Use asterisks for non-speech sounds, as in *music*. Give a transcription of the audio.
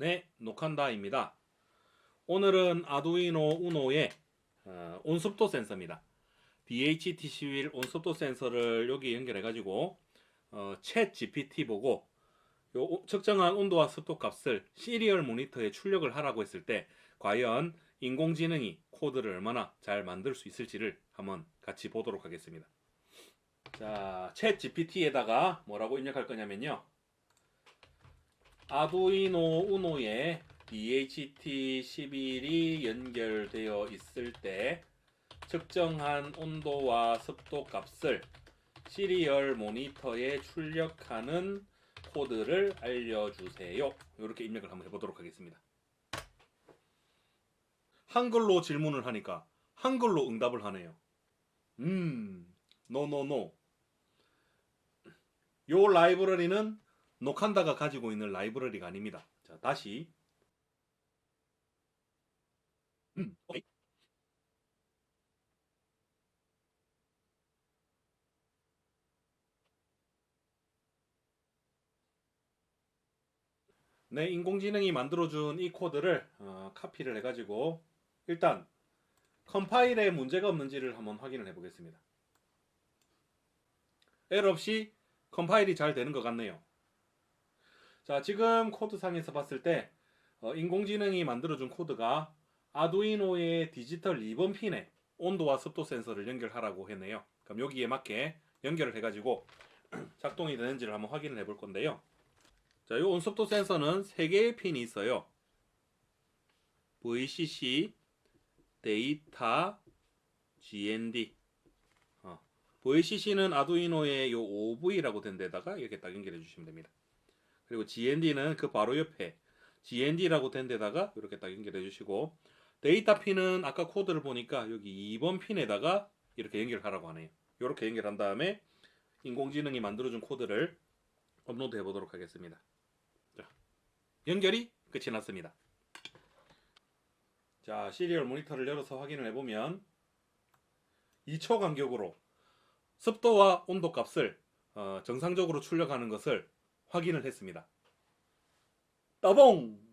네, 녹한다입니다. 오늘은 아두이노 우노의 어, 온습도 센서입니다. DHT11 온습도 센서를 여기 연결해가지고 어, 챗 GPT 보고 요 오- 측정한 온도와 습도 값을 시리얼 모니터에 출력을 하라고 했을 때 과연 인공지능이 코드를 얼마나 잘 만들 수 있을지를 한번 같이 보도록 하겠습니다. 자, 챗 GPT에다가 뭐라고 입력할 거냐면요. 아두이노 우노에 DHT11이 연결되어 있을 때 측정한 온도와 습도 값을 시리얼 모니터에 출력하는 코드를 알려주세요. 이렇게 입력을 한번 해보도록 하겠습니다. 한글로 질문을 하니까 한글로 응답을 하네요. 음, 노노노. 요 라이브러리는 녹한다가 가지고 있는 라이브러리가 아닙니다. 자, 다시. 음, 오케이. 네, 인공지능이 만들어준 이 코드를 어, 카피를 해가지고 일단 컴파일에 문제가 없는지를 한번 확인을 해보겠습니다. 에러 없이 컴파일이 잘 되는 것 같네요. 자, 지금 코드상에서 봤을 때 어, 인공지능이 만들어준 코드가 아두이노의 디지털 리본 핀에 온도와 습도 센서를 연결하라고 했네요. 그럼 여기에 맞게 연결을 해가지고 *clears throat* 작동이 되는지를 한번 확인을 해볼 건데요. 자, 이 온습도 센서는 3개의 핀이 있어요. VCC, 데이터, GND. 어, VCC는 아두이노의 요 OV라고 된 데다가 이렇게 딱 연결해 주시면 됩니다. 그리고 GND는 그 바로 옆에 GND라고 된 데다가 이렇게 딱 연결해 주시고 데이터 핀은 아까 코드를 보니까 여기 2번 핀에다가 이렇게 연결하라고 하네요. 이렇게 연결한 다음에 인공지능이 만들어준 코드를 업로드 해보도록 하겠습니다. 자, 연결이 끝이 났습니다. 자, 시리얼 모니터를 열어서 확인을 해보면 2초 간격으로 습도와 온도 값을 어, 정상적으로 출력하는 것을 확인을 했습니다. 따봉!